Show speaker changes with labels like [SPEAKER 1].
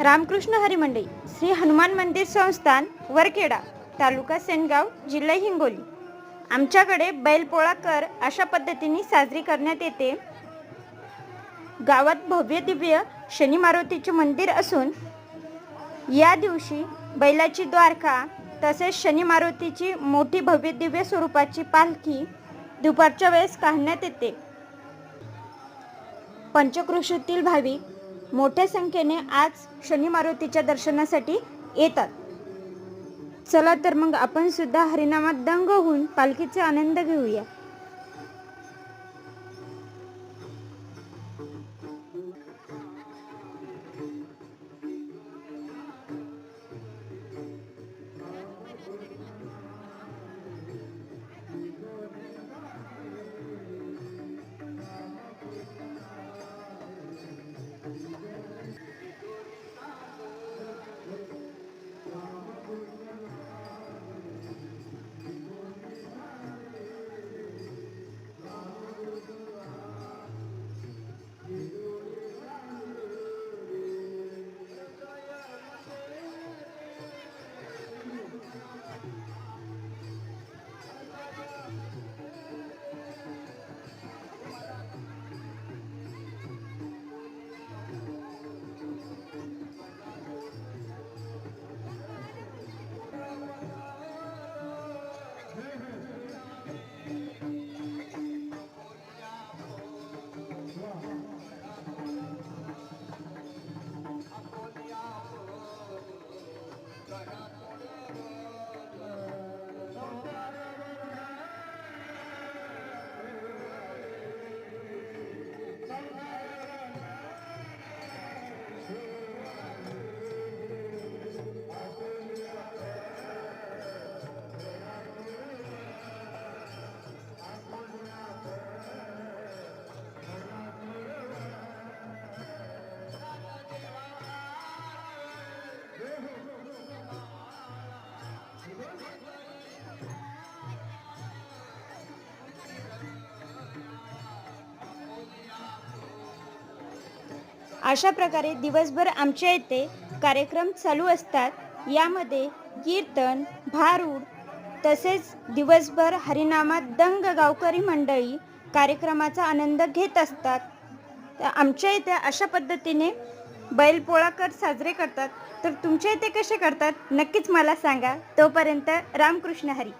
[SPEAKER 1] रामकृष्ण हरिमंडई श्री हनुमान मंदिर संस्थान वरखेडा तालुका सेनगाव जिल्हा हिंगोली. आमच्याकडे बैलपोळा कर अशा पद्धतीने साजरी करण्यात येते. गावात भव्य दिव्य शनी मारुतीचे मंदिर असून या दिवशी बैलाची द्वारका तसेच शनी मारुतीची मोठी भव्य दिव्य स्वरूपाची पालखी दुपारच्या वेळेस काढण्यात येते. पंचकृषीतील भाविक मोठ्या संख्येने आज शनी मारुतीच्या दर्शनासाठी येतात. चला तर मग आपण सुद्धा हरिनामात दंग होऊन पालखीचा आनंद घेऊया. अशा प्रकारे दिवसभर आमच्या येथे कार्यक्रम चालू असतात. यामध्ये कीर्तन भारूड तसेच दिवसभर हरिनामात दंग गावकरी मंडळी कार्यक्रमाचा आनंद घेत असतात. तर आमच्या इथे अशा पद्धतीने बैलपोळा कर साजरे करतात. तर तुमच्या इथे कसे करतात? नक्कीच मला सांगा. तोपर्यंत रामकृष्ण हरी.